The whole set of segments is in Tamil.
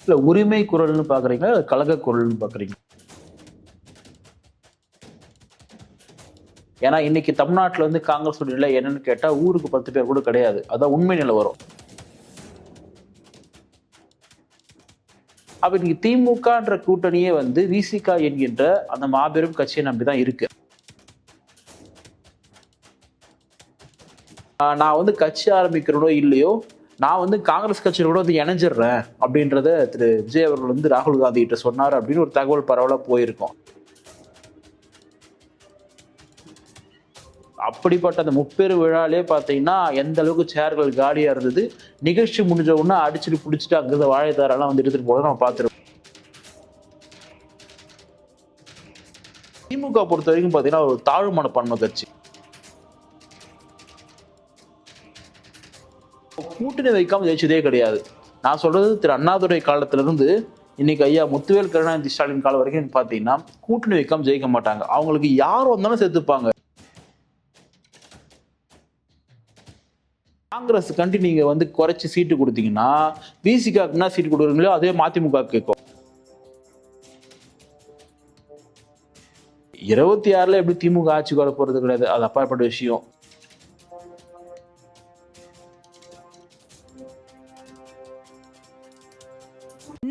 இல்ல உரிமை குரல்னு பாக்குறீங்களா? இல்லை கழக குரல்னு பாக்குறீங்க ஏன்னா இன்னைக்கு தமிழ்நாட்டுல வந்து காங்கிரஸ் நிலை என்னன்னு கேட்டா ஊருக்கு பத்து பேர் கூட கிடையாது. அதான் உண்மை நிலவரம் அப்ப இன்னைக்கு திமுகன்ற கூட்டணியே வந்து விசிகா என்கின்ற அந்த மாபெரும் கட்சியை நம்பிதான் இருக்கு. ஆஹ் நான் வந்து கட்சி ஆரம்பிக்கிறனோ இல்லையோ நான் வந்து காங்கிரஸ் கட்சியில் கூட வந்து இணைஞ்சிடுறேன் அப்படின்றத திரு விஜய் அவர்கள் வந்து ராகுல் காந்தி கிட்ட சொன்னார் அப்படின்னு ஒரு தகவல் பரவலாக போயிருக்கோம். அப்படிப்பட்ட அந்த முப்பெரு விழாலே பார்த்தீங்கன்னா எந்த அளவுக்கு சேர்கள் காலியாக இருந்தது நிகழ்ச்சி முடிஞ்ச உடனே அடிச்சுட்டு பிடிச்சிட்டு அங்கிருந்த வாழைத்தாரெல்லாம் வந்து எடுத்துகிட்டு போகிறத நம்ம பார்த்துருக்கோம். திமுக பொறுத்த வரைக்கும் பார்த்தீங்கன்னா ஒரு தாழ்வு மனப்பான்மை கட்சி. கூட்டணி வைக்காம ஜெயிச்சதே கிடையாது. நான் சொல்றது திரு அண்ணாதுரை காலத்திலிருந்து இன்னைக்கு ஐயா முத்துவேல் கருணாநிதி ஸ்டாலின் காலம் வரைக்கும் பார்த்தீங்கன்னா கூட்டணி வைக்காமல் ஜெயிக்க மாட்டாங்க. அவங்களுக்கு யார் வந்தாலும் சேர்த்துப்பாங்க காங்கிரஸ் கண்டி நீங்க வந்து குறைச்சி சீட்டு கொடுத்தீங்கன்னா பிசிகாக்கு என்ன சீட்டு கொடுக்குறீங்களோ அதே மதிமுக கேட்கும். இருபத்தி ஆறுல எப்படி திமுக ஆட்சிக்கு வர போறது கிடையாது. அது அப்பாற்பட்ட விஷயம்.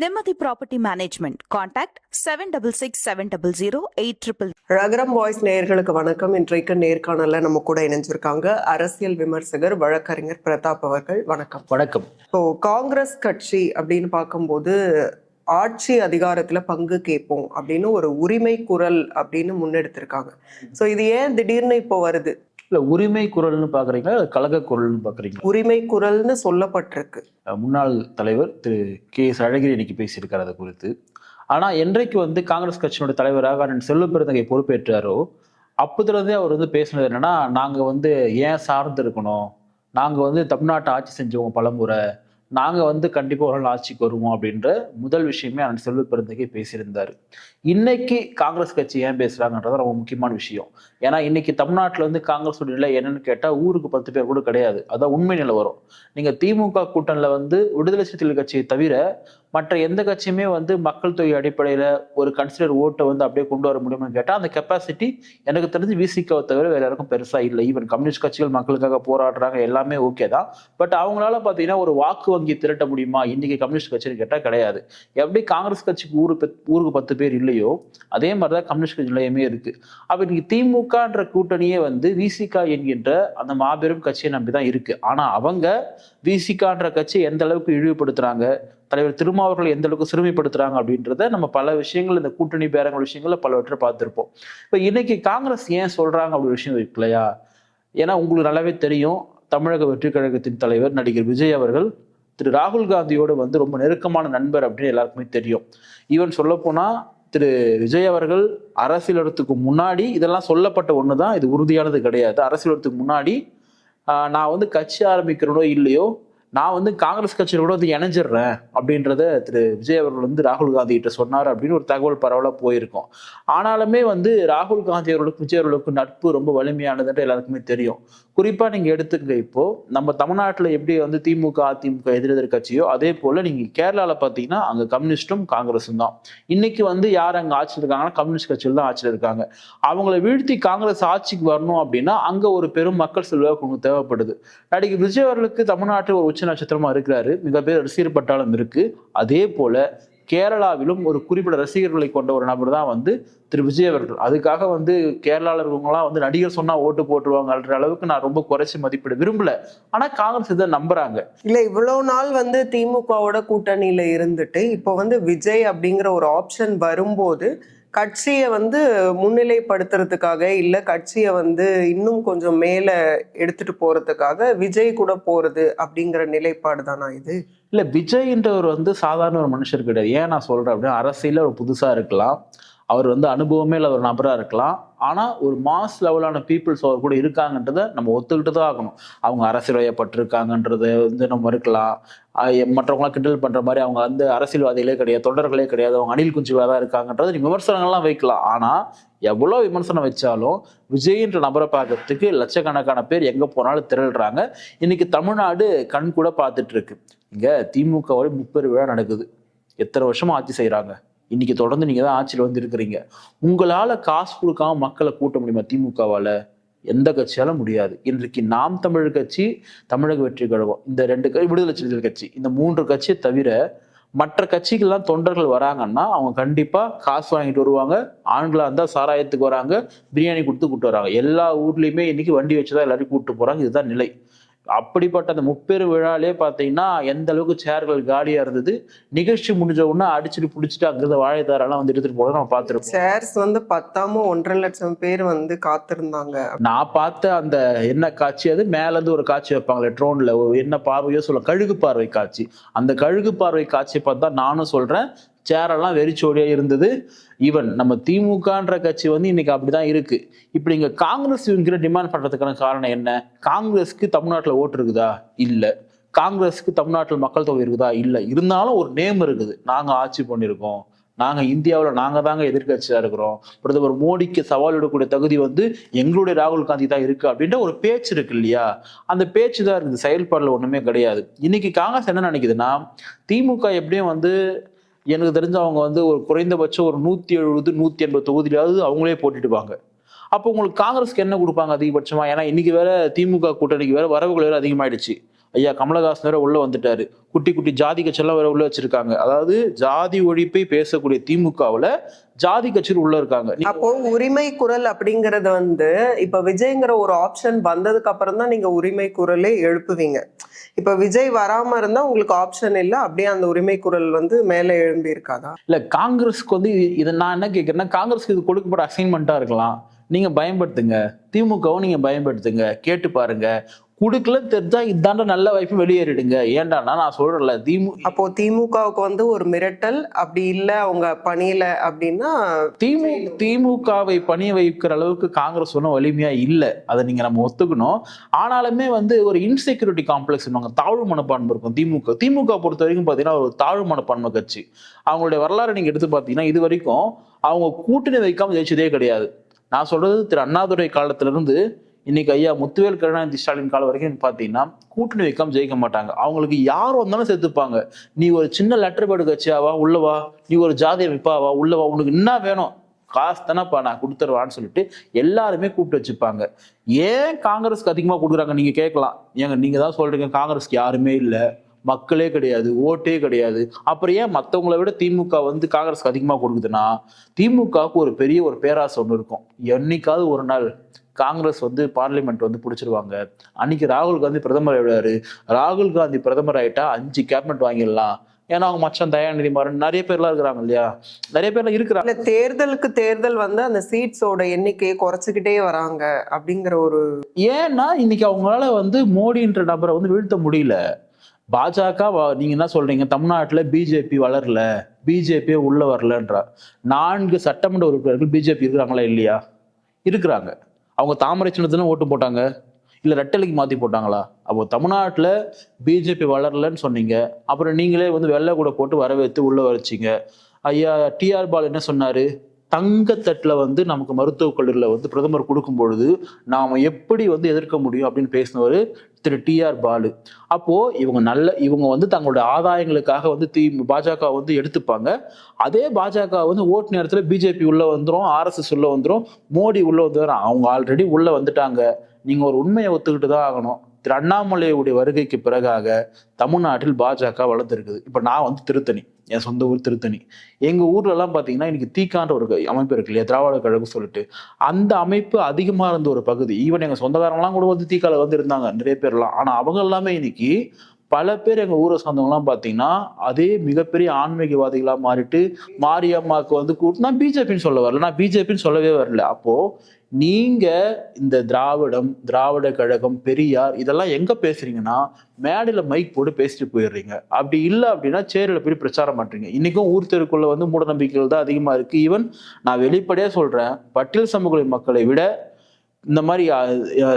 Nimati Property Management. Contact 766700 ரகரம் வாய்ஸ் நேயர்களுக்கு வணக்கம். இன்றைக்கு நேர்காணல்ல நம்ம கூட இணைஞ்சிருக்காங்க அரசியல் விமர்சகர் வழக்கறிஞர் பிரதாப் அவர்கள். வணக்கம். வணக்கம். இப்போ காங்கிரஸ் கட்சி அப்படின்னு பார்க்கும்போது ஆட்சி அதிகாரத்துல பங்கு கேட்போம் அப்படின்னு ஒரு உரிமை குரல் அப்படின்னு முன்னெடுத்திருக்காங்க. சோ இது ஏன் திடீர்னு இப்போ வருது? இல்ல உரிமை குரல்னு பாக்குறீங்களா? இல்ல கழக குரல்னு பாக்குறீங்களா? உரிமை குரல்னு சொல்லப்பட்டிருக்கு. முன்னாள் தலைவர் திரு கே எஸ் அழகிரி இன்னைக்கு பேசியிருக்கார் அது குறித்து. ஆனா என்றைக்கு வந்து காங்கிரஸ் கட்சியினுடைய தலைவராக அண்ணன் செல்வ பெருந்தகை பொறுப்பேற்றாரோ அப்போதுலேருந்தே அவர் வந்து பேசினது என்னன்னா நாங்க வந்து ஏன் சார்ந்து இருக்கணும்? நாங்க வந்து தமிழ்நாட்டை ஆட்சி செஞ்சவங்க பலமுறை. நாங்க வந்து கண்டிப்பா ஒரு நாள் ஆட்சிக்கு வருவோம் அப்படின்ற முதல் விஷயமே அண்ணன் செல்வ பெருந்தகை பேசியிருந்தாரு. இன்னைக்கு காங்கிரஸ் கட்சி ஏன் பேசுறாங்கன்றது ரொம்ப முக்கியமான விஷயம். ஏன்னா இன்னைக்கு தமிழ்நாட்டில் வந்து காங்கிரஸ் நிலை என்னன்னு கேட்டால் ஊருக்கு பத்து பேர் கூட கிடையாது. அதான் உண்மை நிலவரம் நீங்கள் திமுக கூட்டணியில் வந்து விடுதலை சிறுத்தைகள் கட்சியை தவிர மற்ற எந்த கட்சியுமே வந்து மக்கள் தொகை அடிப்படையில் ஒரு கன்சிடர் ஓட்டை வந்து அப்படியே கொண்டு வர முடியுமான்னு கேட்டால் அந்த கெப்பாசிட்டி எனக்கு தெரிஞ்சு விசிகாவை தவிர வேறு யாருக்கும் பெருசாக இல்லை. ஈவன் கம்யூனிஸ்ட் கட்சிகள் மக்களுக்காக போராடுறாங்க எல்லாமே ஓகே தான். பட் அவங்களால பார்த்தீங்கன்னா ஒரு வாக்கு வங்கி திரட்ட முடியுமா? இன்னைக்கு கம்யூனிஸ்ட் கட்சின்னு கேட்டால் கிடையாது. எப்படி காங்கிரஸ் கட்சிக்கு ஊருக்கு ஊருக்கு பத்து பேர் இல்லையோ அதே மாதிரி தான் கம்யூனிஸ்ட் கட்சி நிலையமே இருக்குது அப்போ இன்றைக்கி திமுக திமுகன்ற கூட்டணியே வந்து விசிகா என்கின்ற அந்த மாபெரும் கட்சியை நம்பிதான் இருக்கு. ஆனா அவங்க விசிகான்ற கட்சியை எந்த அளவுக்கு இழிவுபடுத்துறாங்க தலைவர் திருமாவர்களை எந்த அளவுக்கு சிறுமைப்படுத்துறாங்க அப்படின்றத நம்ம பல விஷயங்கள் இந்த கூட்டணி பேரங்கள் விஷயங்கள்ல பலவற்றை பார்த்துருப்போம். இப்போ இன்னைக்கு காங்கிரஸ் ஏன் சொல்றாங்க அப்படி விஷயம் இருக்கு இல்லையா ஏன்னா உங்களுக்கு நல்லாவே தெரியும் தமிழக வெற்றி கழகத்தின் தலைவர் நடிகர் விஜய் அவர்கள் திரு ராகுல் காந்தியோடு வந்து ரொம்ப நெருக்கமான நண்பர் அப்படின்னு எல்லாருக்குமே தெரியும். ஈவன் சொல்ல போனா திரு விஜய் அவர்கள் அரசியல் வரத்துக்கு முன்னாடி இதெல்லாம் சொல்லப்பட்ட ஒன்று தான் இது உறுதியானது கிடையாது. அரசியல் வரத்துக்கு முன்னாடி நான் வந்து கட்சி ஆரம்பிக்கிறனோ இல்லையோ நான் வந்து காங்கிரஸ் கட்சியில் கூட வந்து இணைஞ்சிடுறேன் அப்படின்றத திரு விஜய் அவர்கள் வந்து ராகுல் காந்தி கிட்ட சொன்னார் அப்படின்னு ஒரு தகவல் பரவலாக போயிருக்கோம். ஆனாலுமே வந்து ராகுல் காந்தி அவர்களுக்கு விஜய் அவர்களுக்கும் நட்பு ரொம்ப வலிமையானதுன்ற எல்லாருக்குமே தெரியும். குறிப்பாக நீங்க எடுத்துங்க இப்போ நம்ம தமிழ்நாட்டில் எப்படி வந்து திமுக அதிமுக எதிரெதிர் கட்சியோ அதே போல நீங்கள் கேரளாவில் பார்த்தீங்கன்னா அங்க கம்யூனிஸ்டும் காங்கிரஸும் தான். இன்னைக்கு வந்து யார் அங்கே ஆட்சியில் இருக்காங்கன்னா கம்யூனிஸ்ட் கட்சியில் தான் ஆட்சியில் இருக்காங்க. அவங்கள வீழ்த்தி காங்கிரஸ் ஆட்சிக்கு வரணும் அப்படின்னா அங்கே ஒரு பெரும் மக்கள் செல்வாக்கு தேவைப்படுது. நடிகை விஜய் அவர்களுக்கு தமிழ்நாட்டில் ஒரு உச்ச நட்சத்திரமா இருக்கிறாரு. மிகப்பெரிய ரசிகர் பட்டாளம் இருக்கு. அதே போல கேரளாவிலும் ஒரு குறிப்பிட்ட ரசிகர்களை கொண்ட ஒரு நபர் தான் வந்து திரு. விஜய் அவர்கள். அதுக்காக வந்து கேரளாவில் இருக்கவங்களாம் வந்து நடிகர் சொன்னா ஓட்டு போட்டுருவாங்கன்ற அளவுக்கு நான் ரொம்ப குறைச்சி மதிப்பிட விரும்பல. ஆனா காங்கிரஸ் இதை நம்புறாங்க. இல்ல இவ்வளவு நாள் வந்து திமுகவோட கூட்டணியில இருந்துட்டு இப்போ வந்து விஜய் அப்படிங்கிற ஒரு ஆப்ஷன் வரும்போது கட்சியை வந்து முன்னிலைப்படுத்துறதுக்காக இல்லை கட்சியை வந்து இன்னும் கொஞ்சம் மேலே எடுத்துட்டு போறதுக்காக விஜய் கூட போறது அப்படிங்கிற நிலைப்பாடு தானா இது? இல்லை விஜய்ன்றவர் வந்து சாதாரண ஒரு மனுஷர் கிடையாது. ஏன் நான் சொல்கிறேன் அப்படின்னா அரசியலில் ஒரு புதுசாக இருக்கலாம். அவர் வந்து அனுபவமே இல்லை ஒரு நபராக இருக்கலாம். ஆனால் ஒரு மாஸ் லெவலான பீப்புள்ஸ் அவர் கூட இருக்காங்கன்றத நம்ம ஒத்துக்கிட்டு தான் ஆகணும். அவங்க அரசியல்வயப்பட்டிருக்காங்கன்றது வந்து நம்ம மறுக்கலாம் மற்றவங்களாம் கிண்டல் பண்ணுற மாதிரி அவங்க வந்து அரசியல்வாதிகளே கிடையாது தொண்டர்களே கிடையாது அவங்க அணில் குஞ்சுவாக தான் இருக்காங்கன்றது நீங்கள் விமர்சனங்கள்லாம் வைக்கலாம். ஆனால் எவ்வளோ விமர்சனம் வச்சாலும் விஜய்ன்ற நபரை பார்க்கறதுக்கு லட்சக்கணக்கான பேர் எங்கே போனாலும் திரள்றாங்க. இன்னைக்கு தமிழ்நாடு கண் கூட பார்த்துட்டு இருக்கு. இங்கே திமுக வரை முப்பெரு விழா நடக்குது. எத்தனை வருஷமாக ஆட்சி செய்கிறாங்க இன்னைக்கு தொடர்ந்து நீங்க தான் ஆட்சியில் வந்து இருக்கிறீங்க உங்களால காசு கொடுக்காம மக்களை கூட்ட முடியுமா திமுகவால? எந்த கட்சியாலும் முடியாது. இன்றைக்கு நாம் தமிழர் கட்சி தமிழக வெற்றி கழகம் இந்த ரெண்டு க- விடுதலை சிறுத்தைகள் கட்சி இந்த மூன்று கட்சியை தவிர மற்ற கட்சிகள்லாம் தொண்டர்கள் வராங்கன்னா அவங்க கண்டிப்பா காசு வாங்கிட்டு வருவாங்க. ஆண்களாக இருந்தால் சாராயத்துக்கு வராங்க பிரியாணி கொடுத்து கூட்டு வராங்க. எல்லா ஊர்லயுமே இன்னைக்கு வண்டி வச்சுதான் எல்லாரையும் கூப்பிட்டு போறாங்க. இதுதான் நிலை. அப்படிப்பட்ட அந்த முப்பெரு விழாலே பார்த்தீங்கன்னா எந்த அளவுக்கு சேர்கள் காலியா இருந்தது நிகழ்ச்சி முடிஞ்ச உடனே அடிச்சுட்டு பிடிச்சிட்டு அங்கிருந்த வாழைத்தாரெல்லாம் வந்து எடுத்துட்டு போல நம்ம பார்த்துருப்போம். சேர்ஸ் வந்து பத்தாம ஒன்றரை லட்சம் பேர் வந்து காத்திருந்தாங்க. நான் பார்த்த அந்த என்ன காட்சி அது மேல இருந்து ஒரு காட்சி வைப்பாங்களே ட்ரோன்ல என்ன பார்வையோ சொல்ல கழுகு பார்வை காட்சி. அந்த கழுகு பார்வை காட்சியை பார்த்தா நானும் சொல்றேன். சேரெல்லாம் வெறிச்சோடியாக இருந்தது. ஈவன் நம்ம திமுகன்ற கட்சி வந்து இன்னைக்கு அப்படிதான் இருக்கு. இப்படி இங்க காங்கிரஸ் இவங்கிற டிமாண்ட் பண்றதுக்கான காரணம் என்ன? காங்கிரஸ்க்கு தமிழ்நாட்டில் ஓட்டு இருக்குதா? இல்லை. காங்கிரஸுக்கு தமிழ்நாட்டில் மக்கள் தொகை இருக்குதா? இல்லை. இருந்தாலும் ஒரு நேம் இருக்குது. நாங்கள் ஆட்சி பண்ணியிருக்கோம். நாங்க இந்தியாவில் நாங்க தாங்க எதிர்க்கட்சியா இருக்கிறோம். பிரதமர் மோடிக்கு சவால் விடக்கூடிய தகுதி வந்து எங்களுடைய ராகுல் காந்தி தான் இருக்கு அப்படின்ற ஒரு பேச்சு இருக்கு இல்லையா? அந்த பேச்சு தான் இருக்குது. செயல்பாடுல ஒண்ணுமே கிடையாது. இன்னைக்கு காங்கிரஸ் என்ன நினைக்குதுன்னா திமுக எப்படியும் வந்து எனக்கு தெரிஞ்ச அவங்க வந்து ஒரு குறைந்தபட்சம் ஒரு நூற்றி எழுபது நூற்றி எண்பது தொகுதியிலாவது அவங்களே போட்டிட்டுப்பாங்க அப்போ உங்களுக்கு காங்கிரஸ்க்கு என்ன கொடுப்பாங்க அதிகபட்சமாக ஏன்னா இன்றைக்கி வேற திமுக கூட்டணிக்கு வேற வரவுகள் வேறு அதிகமாயிடுச்சு. ஐயா கமலஹாசன் வேற உள்ளே வந்துட்டாரு. குட்டி குட்டி ஜாதி கட்சியெல்லாம் வேற உள்ளே வச்சிருக்காங்க. அதாவது ஜாதி ஒழிப்பை பேசக்கூடிய திமுகவில் ஜாதி கட்சியில் உள்ள இருக்காங்க. அப்போ உரிமை குரல் அப்படிங்கறது வந்து இப்ப விஜய்ங்கிற ஒரு ஆப்ஷன் வந்ததுக்கு அப்புறம் தான் நீங்க உரிமை குரலே எழுப்புவீங்க. இப்ப விஜய் வராம இருந்தா உங்களுக்கு ஆப்ஷன் இல்ல அப்படியே அந்த உரிமை குரல் வந்து மேல எழும்பி இருக்காதா இல்ல காங்கிரஸ்க்கு வந்து இதை நான் என்ன கேட்கறேன்னா காங்கிரஸ்க்கு இது கொடுக்கப்பட்ட அசைன்மெண்ட்டா இருக்கலாம். நீங்க பயன்படுத்துங்க. திமுகவும் நீங்க பயன்படுத்துங்க. கேட்டு பாருங்க. கொடுக்கல தெரிஞ்சா இதாண்ட நல்ல வாய்ப்பு வெளியேறிடுங்க. ஏன்டானா நான் சொல்றேன்ல திமு அப்போ திமுகவுக்கு வந்து ஒரு மிரட்டல் அப்படி இல்ல அவங்க பணியில அப்படின்னா திமு திமுகவை பணிய வைக்கிற அளவுக்கு காங்கிரஸ் ஒன்றும் வலிமையா இல்லை. அதை நீங்க நம்ம ஒத்துக்கணும். ஆனாலுமே வந்து ஒரு இன்செக்யூரிட்டி காம்ப்ளெக்ஸ் தாழ்வு மனப்பான்மை இருக்கும் திமுக. திமுக பொறுத்த வரைக்கும் பார்த்தீங்கன்னா ஒரு தாழ்வு மனப்பான்மை கட்சி. அவங்களுடைய வரலாறு நீங்க எடுத்து பார்த்தீங்கன்னா இது வரைக்கும் அவங்க கூட்டணி வைக்காம ஜெயிச்சதே கிடையாது. நான் சொல்றது திரு அண்ணாதுரை காலத்துல இருந்து இன்னைக்கு ஐயா முத்துவேல் கருணாநிதி ஸ்டாலின் காலம் வரைக்கும் பார்த்தீங்கன்னா கூட்டணி வைக்காம ஜெயிக்க மாட்டாங்க. அவங்களுக்கு யார் வந்தாலும் சேர்த்துப்பாங்க நீ ஒரு சின்ன லெட்டர் பேடு கட்சியாவா உள்ளவா நீ ஒரு ஜாதி அமைப்பாவா உள்ளவா உனக்கு என்ன வேணும்? காசு தானேப்பா நான் கொடுத்துருவான்னு சொல்லிட்டு எல்லாருமே கூப்பிட்டு வச்சுப்பாங்க. ஏன் காங்கிரஸ்க்கு அதிகமாக கொடுக்குறாங்க? நீங்கள் கேட்கலாம். ஏங்க நீங்கள் தான் சொல்கிறீங்க காங்கிரஸ்க்கு யாருமே இல்லை. மக்களே கிடையாது ஓட்டே கிடையாது. அப்புறம் ஏன் மற்றவங்கள விட திமுக வந்து காங்கிரஸ்க்கு அதிகமாக கொடுக்குதுன்னா திமுகவுக்கு ஒரு பெரிய ஒரு பேராசை ஒன்று இருக்கும். என்னைக்காவது ஒரு நாள் காங்கிரஸ் வந்து பார்லிமெண்ட் வந்து பிடிச்சிருவாங்க. அன்னைக்கு ராகுல் காந்தி பிரதமர் ஆயிடுவாரு. ராகுல் காந்தி பிரதமர் ஆயிட்டா அஞ்சு கேபினட் வாங்கிடலாம். ஏன்னா அவங்க மச்சான் தயாநிதி மாறன் நிறைய பேர்லாம் இருக்கிறாங்க இல்லையா? நிறைய பேர்லாம் இருக்கிறாங்க. தேர்தலுக்கு தேர்தல் வந்து அந்த சீட்ஸோட எண்ணிக்கையை குறைச்சிக்கிட்டே வராங்க அப்படிங்கிற ஒரு ஏன்னா இன்னைக்கு அவங்களால வந்து மோடின்ற நபரை வந்து வீழ்த்த முடியல. பாஜக நீங்க என்ன சொல்றீங்க? தமிழ்நாட்டுல பிஜேபி வளரல. பிஜேபி உள்ள வரலன்றா. நான்கு சட்டமன்ற உறுப்பினர்கள் பிஜேபி இருக்கிறாங்களா இல்லையா? இருக்கிறாங்க. அவங்க தாமரை சின்னத்துல ஓட்டு போட்டாங்க. இல்லை ரெட்டலைக்கு மாற்றி போட்டாங்களா? அப்போ தமிழ்நாட்டில் பிஜேபி வளரலன்னு சொன்னீங்க. அப்புறம் நீங்களே வந்து வெள்ளை கூட போட்டு வரவேற்று உள்ளே வரைச்சிங்க ஐயா டிஆர் பால் என்ன சொன்னார்? தங்கத்தட்டில் வந்து நமக்கு மருத்துவக் கல்லூரியில் வந்து பிரதமர் கொடுக்கும் பொழுது நாம் எப்படி வந்து எதிர்க்க முடியும் அப்படின்னு பேசினவர் திரு டிஆர் பாலு. அப்போது இவங்க நல்ல இவங்க வந்து தங்களுடைய ஆதாயங்களுக்காக வந்து தி பாஜக வந்து எடுத்துப்பாங்க. அதே பாஜக வந்து ஓட்டு நேரத்தில் பிஜேபி உள்ளே வந்துடும் ஆர்எஸ்எஸ் உள்ளே வந்துடும் மோடி உள்ளே வந்துரும். அவங்க ஆல்ரெடி உள்ளே வந்துட்டாங்க. நீங்கள் ஒரு உண்மையை ஒத்துக்கிட்டு தான் ஆகணும். திரு அண்ணாமலையுடைய வருகைக்கு பிறகாக தமிழ்நாட்டில் பாஜக வளர்ந்துருக்குது. இப்போ நான் வந்து திருத்தணி. என் சொந்த ஊர் திருத்தணி. எங்கள் ஊர்லலாம் பார்த்தீங்கன்னா இன்றைக்கி இன்னைக்கு தீக்கான்ற ஒரு அமைப்பு இருக்கு இல்லையா? திராவிட கழகம் சொல்லிட்டு. அந்த அமைப்பு அதிகமாக இருந்த ஒரு பகுதி. ஈவன் எங்கள் சொந்தக்காரங்களாம் கூட வந்து தீக்கால வந்து இருந்தாங்க நிறைய பேர்லாம். ஆனால் அவங்க எல்லாமே இன்னைக்கு பல பேர் எங்கள் ஊரை சார்ந்தவங்களாம் பார்த்தீங்கன்னா அதே மிகப்பெரிய ஆன்மீகவாதிகளாக மாறிட்டு மாரியம்மாவுக்கு வந்து கூட்டினா பிஜேபின்னு சொல்ல வரல. நான் பிஜேபின்னு சொல்லவே வரல. அப்போது நீங்க இந்த திராவிடம் திராவிட கழகம் பெரியார் இதெல்லாம் எங்க பேசுறீங்கன்னா மேடையில மைக் போட்டு பேசிட்டு போயிடுறீங்க. அப்படி இல்லை அப்படின்னா சேரில் போய் பிரச்சாரம் பண்றீங்க. இன்னைக்கும் ஊர் தெருக்குள்ள வந்து மூடநம்பிக்கைகள் தான் அதிகமா இருக்கு. ஈவன் நான் வெளிப்படையா சொல்றேன் பட்டியல் சமூக மக்களை விட இந்த மாதிரி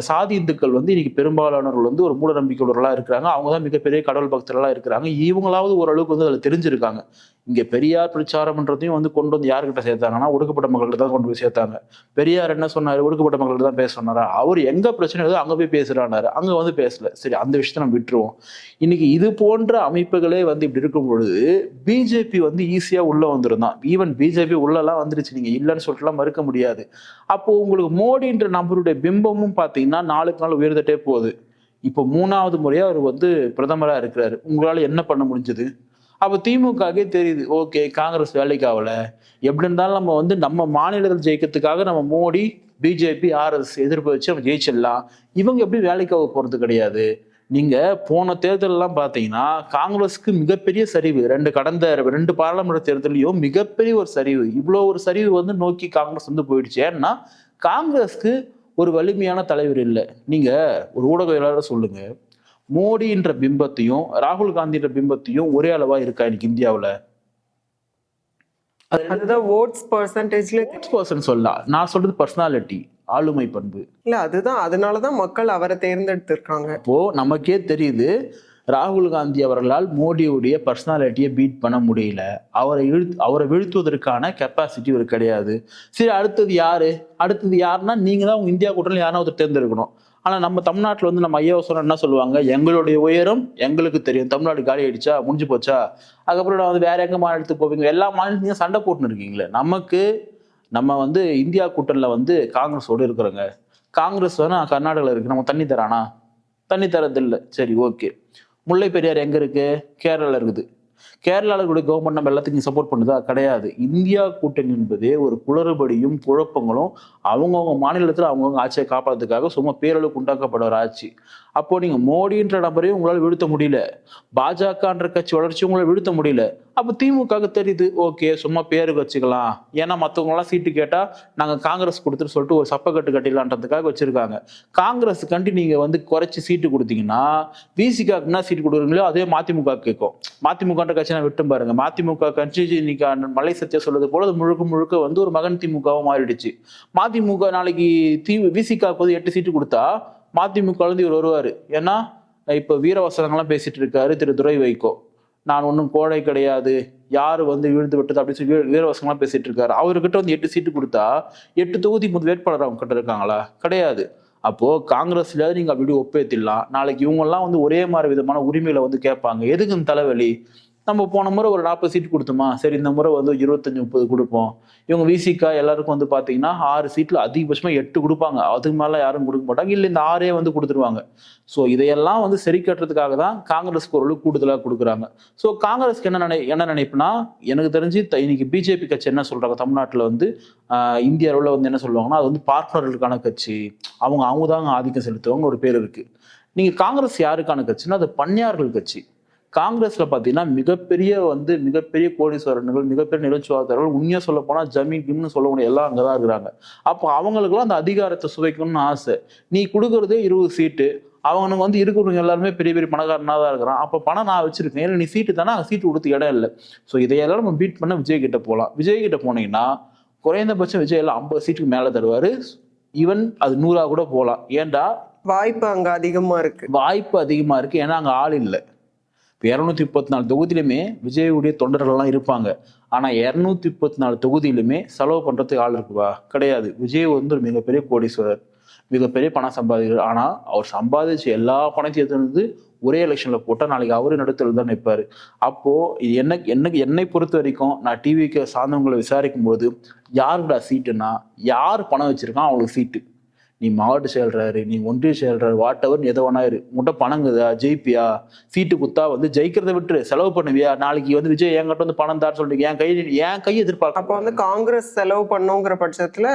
சாதி இந்துக்கள் வந்து இன்னைக்கு பெரும்பாலானவர்கள் வந்து ஒரு மூட நம்பிக்கையுள்ளவர்களா இருக்கிறாங்க. அவங்க தான் மிகப்பெரிய கடவுள் பக்தர்களா இருக்கிறாங்க. இவங்களாவது ஓரளவுக்கு வந்து அதில் தெரிஞ்சிருக்காங்க. இங்கே பெரியார் பிரச்சாரம்ன்றதையும் வந்து கொண்டு வந்து யாருக்கிட்ட சேர்த்தாங்கன்னா ஒடுக்கப்பட்ட மக்கள்கிட்ட தான் கொண்டு போய் சேர்த்தாங்க. பெரியார் என்ன சொன்னார்? ஒடுக்கப்பட்ட மக்கள்கிட்ட தான் பேச சொன்னாரா? அவர் எங்கே பிரச்சனை ஏதோ அங்கே போய் பேசுகிறானாரு அங்கே வந்து பேசல. சரி அந்த விஷயத்த நம்ம விட்டுருவோம். இன்னைக்கு இது போன்ற அமைப்புகளே வந்து இப்படி இருக்கும் பொழுது பிஜேபி வந்து ஈஸியாக உள்ளே வந்துருந்தான். ஈவன் பிஜேபி உள்ளெல்லாம் வந்துருச்சு. நீங்கள் இல்லைன்னு சொல்லிட்டுலாம் மறுக்க முடியாது. அப்போது உங்களுக்கு மோடின்ற நபருடைய பிம்பமும் பார்த்தீங்கன்னா நாளுக்கு நாள் உயர்ந்துட்டே போகுது. இப்போ மூணாவது முறையாக அவர் வந்து பிரதமராக இருக்கிறாரு. உங்களால் என்ன பண்ண முடிஞ்சது? அப்போ திமுகவே தெரியுது ஓகே காங்கிரஸ் வேலைக்கு எப்படி இருந்தாலும் நம்ம வந்து நம்ம மாநிலத்தில் ஜெயிக்கிறதுக்காக நம்ம மோடி பிஜேபி ஆர்எஸ் எதிர்ப்பு வச்சு நம்ம ஜெயிச்சிடலாம். இவங்க எப்படி வேலைக்கு ஆக கிடையாது. நீங்கள் போன தேர்தலெல்லாம் பார்த்தீங்கன்னா காங்கிரஸுக்கு மிகப்பெரிய சரிவு ரெண்டு கடந்த ரெண்டு பாராளுமன்ற தேர்தலையும் மிகப்பெரிய ஒரு சரிவு. இவ்வளோ ஒரு சரிவு வந்து நோக்கி காங்கிரஸ் வந்து போயிடுச்சு. ஏன்னா காங்கிரஸ்க்கு ஒரு வலிமையான தலைவர் இல்லை. நீங்கள் ஒரு ஊடகவியலாளர் சொல்லுங்கள் மோடின்ற பிம்பத்தையும் ராகுல் காந்தின்ற பிம்பத்தையும் ஒரே அளவா இருக்கா இன்னைக்கு இந்தியாவுல? அதுதான் ஓட்ஸ் பர்சன்டேஜ்ல பர்சன் சொல்லலாம் நான் சொல்றது பர்சனாலிட்டி ஆளுமை பண்பு. இல்ல அதுதான். அதனாலதான் மக்கள் அவரை தேர்ந்தெடுத்திருக்காங்க. அப்போ நமக்கே தெரியுது ராகுல் காந்தி அவர்களால் மோடியுடைய பர்சனாலிட்டியை பீட் பண்ண முடியல. அவரை இழு அவரை வீழ்த்துவதற்கான கெப்பாசிட்டி ஒரு கிடையாது. சரி அடுத்தது யாரு? அடுத்தது யாருன்னா நீங்க தான் உங்க இந்தியா யாராவது ஒருத்தர் தேர்ந்தெடுக்கணும். ஆனால் நம்ம தமிழ்நாட்டில் வந்து நம்ம ஐயோ சொன்ன என்ன சொல்லுவாங்க? எங்களுடைய உயரம் எங்களுக்கு தெரியும். தமிழ்நாடு காலி ஆயிடுச்சா? முடிஞ்சு போச்சா? அதுக்கப்புறம் நான் வந்து வேற எங்கே மாநிலத்துக்கு போவீங்க? எல்லா மாநிலத்தையும் சண்டை போட்டுன்னு இருக்கீங்களே. நமக்கு நம்ம வந்து இந்தியா கூட்டணியில் வந்து காங்கிரஸோடு இருக்கிறோங்க. காங்கிரஸ் வேணா கர்நாடகாவில் இருக்கு. நம்ம தண்ணி தரானா? தண்ணி தரதில்லை. சரி ஓகே. முல்லை பெரியார் எங்கே இருக்கு? கேரளாவில் இருக்குது. கேரளாவில் கவர்மெண்ட் நம்ம எல்லாத்துக்கும் சப்போர்ட் பண்ணுதா? கிடையாது. இந்தியா கூட்டணி என்பதே ஒரு குளறுபடியும் குழப்பங்களும் அவங்கவுங்க மாநிலத்தில் அவங்கவுங்க ஆட்சியை காப்பாற்றுறதுக்காக சும்மா பேரளவுக்கு உண்டாக்கப்படுற ஒரு ஆட்சி. அப்போ நீங்க மோடின்ற நபரையும் உங்களால் வீழ்த்த முடியல. பாஜகன்ற கட்சி வளர்ச்சி உங்களால் வீழ்த்த முடியல. அப்போ திமுக தெரியுது ஓகே சும்மா பேருக்கு வச்சுக்கலாம். ஏன்னா மற்றவங்களாம் சீட்டு கேட்டால் நாங்கள் காங்கிரஸ் கொடுத்துட்டு சொல்லிட்டு ஒரு சப்பக்கட்டு கட்டிடலான்றதுக்காக வச்சுருக்காங்க. காங்கிரஸ் கண்டி நீங்கள் வந்து குறைச்சி சீட்டு கொடுத்தீங்கன்னா விசிகாக்கு என்ன சீட்டு கொடுக்குறீங்களோ அதே மதிமுக கேட்கும். மதிமுகன்ற கட்சி நான் விட்டு பாருங்க. மதிமுக கட்சி இன்னைக்கு மலை சத்தியா சொல்றது போல அது முழுக்க முழுக்க வந்து ஒரு மகன் திமுகவாக மாறிடுச்சு. மதிமுக நாளைக்கு தி விசிகா போது எட்டு சீட்டு கொடுத்தா மதிமுக வந்து இவர் வருவார். ஏன்னா இப்போ வீரவசனங்கள்லாம் பேசிட்டு இருக்காரு திரு துரை வைகோ. நான் ஒன்றும் கோழை கிடையாது. யார் வந்து விழுந்து விட்டது அப்படின்னு சொல்லி வீர- பேசிட்டு இருக்காரு. அவர்கிட்ட வந்து எட்டு சீட்டு கொடுத்தா எட்டு தொகுதி முதல் வேட்பாளர் அவங்க கிட்ட இருக்காங்களா? கிடையாது. அப்போது காங்கிரஸ்ல நீங்கள் அப்படி இப்படி ஒப்பேத்திடலாம். நாளைக்கு இவங்கெல்லாம் வந்து ஒரே மாதிரி விதமான உரிமைகளை வந்து கேட்பாங்க. எதுக்கு தலைவலி? நம்ம போன முறை ஒரு நாற்பது சீட் கொடுத்தோமா? சரி இந்த முறை வந்து இருபத்தஞ்சு முப்பது கொடுப்போம். இவங்க விசிகா எல்லாருக்கும் வந்து பார்த்தீங்கன்னா ஆறு சீட்டில் அதிகபட்சமாக எட்டு கொடுப்பாங்க. அதுக்கு மேலே யாரும் கொடுக்க மாட்டாங்க. இல்லை இந்த ஆறே வந்து கொடுத்துருவாங்க. ஸோ இதையெல்லாம் வந்து சரி கட்டுறதுக்காக தான் காங்கிரஸ்க்கு ஒரு கூடுதலாக கொடுக்குறாங்க. ஸோ காங்கிரஸ்க்கு என்ன நினை என்ன நினைப்புனா எனக்கு தெரிஞ்சு த- இன்னைக்கு பிஜேபி கட்சி என்ன சொல்கிறாங்க தமிழ்நாட்டில் வந்து இந்தியாவில் இந்திய அளவில் வந்து என்ன சொல்லுவாங்கன்னா அது வந்து பார்ட்னர்களுக்கான கட்சி. அவங்க அவங்க தாங்க ஆதிக்கம் செலுத்துவாங்க ஒரு பேர் இருக்குது நீங்கள் காங்கிரஸ் யாருக்கான கட்சின்னா அது பன்னியார்கள் கட்சி. காங்கிரஸ்ல பாத்தீங்கன்னா மிகப்பெரிய வந்து மிகப்பெரிய கோடீஸ்வரர்கள் மிகப்பெரிய நிலச்சுவாதாரர்கள் உண்மையா சொல்ல போனா ஜமீன் கிம்னு சொல்லக்கூடிய எல்லாம் அங்கதான் இருக்கிறாங்க. அப்போ அவங்களுக்குலாம் அந்த அதிகாரத்தை சுவைக்கணும்னு ஆசை. நீ கொடுக்கறதே இருபது சீட்டு. அவனுக்கு வந்து இருக்கிறவங்க எல்லாருமே பெரிய பெரிய பணக்காரனா தான் இருக்கிறான். அப்போ பணம் நான் வச்சிருக்கேன். ஏன்னா நீ சீட்டு தானே சீட்டு கொடுத்து இடம் இல்லை. ஸோ இதையெல்லாம் நம்ம பீட் பண்ண விஜய் கிட்ட போகலாம் விஜய் கிட்ட போனீங்கன்னா குறைந்தபட்சம் விஜய் எல்லாம் ஐம்பது சீட்டுக்கு மேலே தருவாரு. ஈவன் அது நூறா கூட போகலாம் ஏன்டா? வாய்ப்பு அங்க அதிகமா இருக்கு. வாய்ப்பு அதிகமா இருக்கு. ஏன்னா அங்க ஆள் இல்லை. இப்போ இரநூத்தி முப்பத்தி நாலு தொகுதியிலுமே விஜயுடைய தொண்டர்கள்லாம் இருப்பாங்க. ஆனால் இரநூத்தி முப்பத்தி நாலு தொகுதியிலுமே செலவு பண்ணுறதுக்கு ஆள் இருக்குவா? கிடையாது. விஜய் வந்து ஒரு மிகப்பெரிய கோடீஸ்வரர் மிகப்பெரிய பணம் சம்பாதிக்கிறார் ஆனால் அவர் சம்பாதிச்ச எல்லா பணத்தையும் எடுத்து வந்து ஒரே எலெக்ஷனில் போட்டால் நாளைக்கு அவரு நடுத்தல் தான் நிற்பார் அப்போது இது என்ன எனக்கு என்னை பொறுத்த வரைக்கும் நான் டிவிக்கு சார்ந்தவங்களை விசாரிக்கும் போது யாருடா சீட்டுன்னா யார் பணம் வச்சுருக்கான்? அவங்களுக்கு சீட்டு நீ மாவட்ட செயல்றாரு நீ ஒன்றிய செயல்றாரு வாட் எவர் எதை வேணா இரு. பணங்குதா ஜெயிப்பியா? சீட்டு குத்தா வந்து ஜெயிக்கிறத விட்டுரு. செலவு பண்ணுவியா? நாளைக்கு வந்து விஜய் என்கிட்ட வந்து பணம் தார் சொல்லிட்டு என் கை என் கை எதிர்பார்க்க அப்போ வந்து காங்கிரஸ் செலவு பண்ணுங்கிற பட்சத்துல